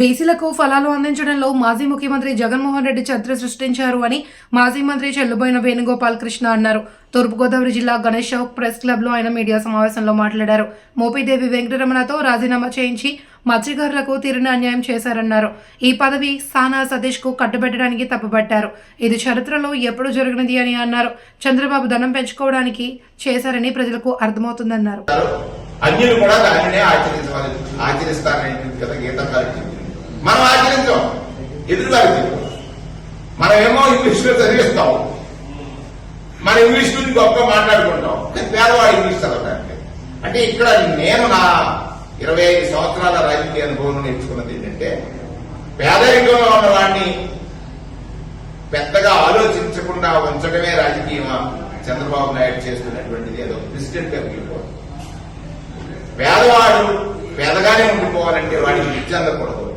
బీసీలకు ఫలాలు అందించడంలో మాజీ ముఖ్యమంత్రి జగన్మోహన్ రెడ్డి చరిత్ర సృష్టించారు అని మాజీ మంత్రి చెల్లుబోయిన వేణుగోపాల్ కృష్ణ అన్నారు. తూర్పుగోదావరి జిల్లా గణేష్ చౌక్ ప్రెస్ క్లబ్లో ఆయన మీడియా సమావేశంలో మాట్లాడారు. మోపిదేవి వెంకటరమణతో రాజీనామా చేయించి మత్స్యకారులకు తీరిన అన్యాయం చేశారన్నారు. ఈ పదవి సానా సతీష్కు కట్టుబెట్టడానికి తప్పుపట్టారు. ఇది చరిత్రలో ఎప్పుడు జరిగినది అని అన్నారు. చంద్రబాబు ధనం పెంచుకోవడానికి చేశారని ప్రజలకు అర్థమవుతుందన్నారు. అన్యులు కూడా దానినే ఆచరించాలి ఆచరిస్తారనేది కదా గీతం మనం ఆచరించాం. ఎదురు గారికి మనమేమో ఇంగ్లీష్లో చదివిస్తాం. మన ఇంగ్లీష్ గురించి గొప్ప మాట్లాడుకుంటాం. కానీ పేదవాడు ఇంగ్లీష్ చదవడానికి అంటే ఇక్కడ నేను నా ఇరవై ఐదు సంవత్సరాల రాజకీయ అనుభవం నేర్చుకున్నది ఏంటంటే పేదరికంలో ఉన్నవాడిని పెద్దగా ఆలోచించకుండా ఉంచడమే రాజకీయమా చంద్రబాబు నాయుడు చేస్తున్నటువంటిది ఏదో ప్రెసిడెంట్గా పేదవాడు పేదగానే ఉండిపోవాలంటే వాడికి విద్య అందకూడదు.